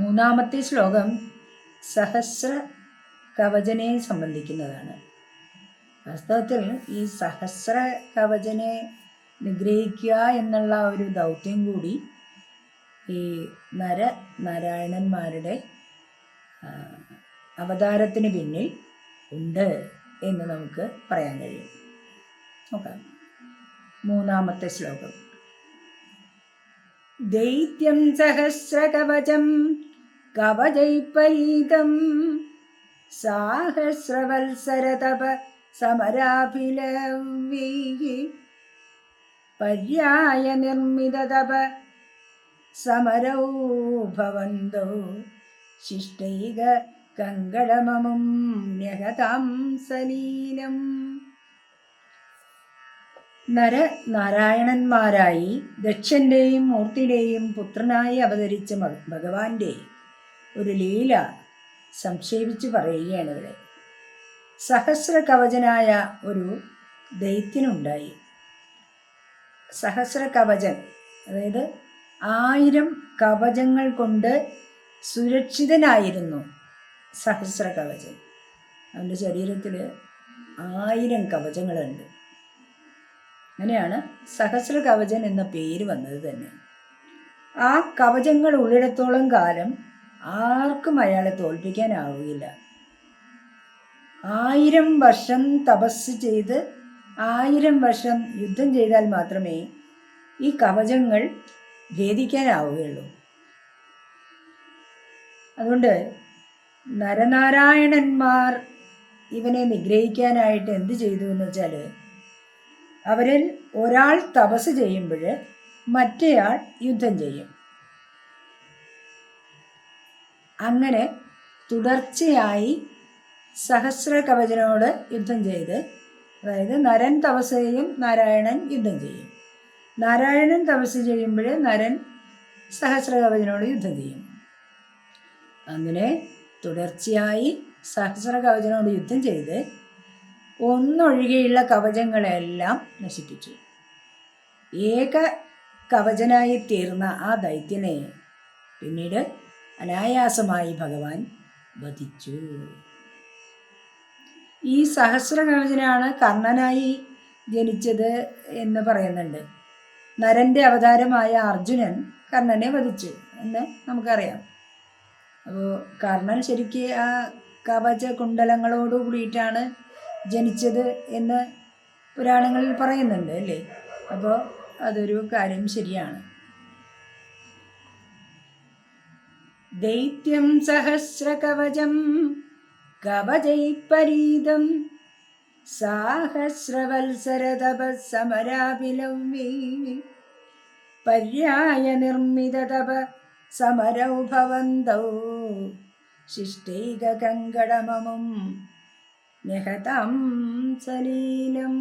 മൂന്നാമത്തെ ശ്ലോകം സഹസ്ര കവചനെ സംബന്ധിക്കുന്നതാണ്. വാസ്തവത്തിൽ ഈ സഹസ്ര കവചനെ നിഗ്രഹിക്കുക എന്നുള്ള ഒരു ദൗത്യം കൂടി ഈ നര നാരായണന്മാരുടെ അവതാരത്തിന് പിന്നിൽ ഉണ്ട് എന്ന് നമുക്ക് പറയാൻ കഴിയും. നോക്കാം. മൂന്നാമത്തെ ശ്ലോകം. ദൈത്യം സഹസ്രകവചം കവചൈപ്പരീതം സാഹസ്രവത്സരതപ സമരാഭിലവ്യൈ പര്യായ നിർമ്മിതതപ സമരൗ ഭവന്തോ ശിഷ്ടൈക കങ്കടമമും ന്യഹതാം സലീലം നര നാരായണന്മാരായി ദക്ഷന്റെയും മൂർത്തിയുടെയും പുത്രനായി അവതരിച്ച ഭഗവാന്റെ ഒരു ലീല സംക്ഷേപിച്ച് പറയുകയാണ് ഇവിടെ. സഹസ്ര കവചനായ ഒരു ദൈത്യനുണ്ടായി. സഹസ്ര കവചൻ അതായത് ആയിരം കവചങ്ങൾ കൊണ്ട് സുരക്ഷിതനായിരുന്നു സഹസ്ര കവചൻ അവന്റെ ശരീരത്തിൽ ആയിരം കവചങ്ങളുണ്ട്. അങ്ങനെയാണ് സഹസ്ര കവചൻ എന്ന പേര് വന്നത് തന്നെ. ആ കവചങ്ങൾ ഉള്ളിടത്തോളം കാലം ആർക്കും അയാളെ തോൽപ്പിക്കാനാവുകയില്ല. ആയിരം വർഷം തപസ് ചെയ്ത് ആയിരം വർഷം യുദ്ധം ചെയ്താൽ മാത്രമേ ഈ കവചങ്ങൾ ഭേദിക്കാനാവുകയുള്ളൂ. അതുകൊണ്ട് നരനാരായണന്മാർ ഇവനെ നിഗ്രഹിക്കാനായിട്ട് എന്ത് ചെയ്തു എന്ന് വെച്ചാൽ അവരിൽ ഒരാൾ തപസ് ചെയ്യുമ്പോൾ മറ്റേയാൾ യുദ്ധം ചെയ്യും. അങ്ങനെ തുടർച്ചയായി സഹസ്ര കവചനോട് യുദ്ധം ചെയ്ത് അതായത് നരൻ തപസ് ചെയ്യും നാരായണൻ യുദ്ധം ചെയ്യും. നാരായണൻ തപസ് ചെയ്യുമ്പോൾ നരൻ സഹസ്ര കവചനോട് യുദ്ധം ചെയ്യും. അങ്ങനെ തുടർച്ചയായി സഹസ്ര കവചനോട് യുദ്ധം ചെയ്ത് ഒന്നൊഴികെയുള്ള കവചങ്ങളെല്ലാം നശിപ്പിച്ചു. ഏക കവചനായി തീർന്ന ആ ദൈത്യനെ പിന്നീട് അനായാസമായി ഭഗവാൻ വധിച്ചു. ഈ സഹസ്ര കവചനാണ് കർണനായി ജനിച്ചത് എന്ന് പറയുന്നുണ്ട്. നരന്റെ അവതാരമായ അർജുനൻ കർണനെ വധിച്ചു എന്ന് നമുക്കറിയാം. അപ്പോൾ കർണൻ ശരിക്ക് ആ കവച കുണ്ടലങ്ങളോട് കൂടിയിട്ടാണ് ജനിച്ചത് എന്ന് പുരാണങ്ങളിൽ പറയുന്നുണ്ട് അല്ലേ? അപ്പോൾ അതൊരു കാര്യം ശരിയാണ്. സഹസ്രകവചം കവചൈപരീതം സാഹസ്രവത്സരതപസമരാഭിലവ്യൈ പര്യായ നിർമ്മിതതപ സമരൗ ഭവന്തൗ ശിഷ്ടൈകകങ്കടമമും നിഹതം സലീലം.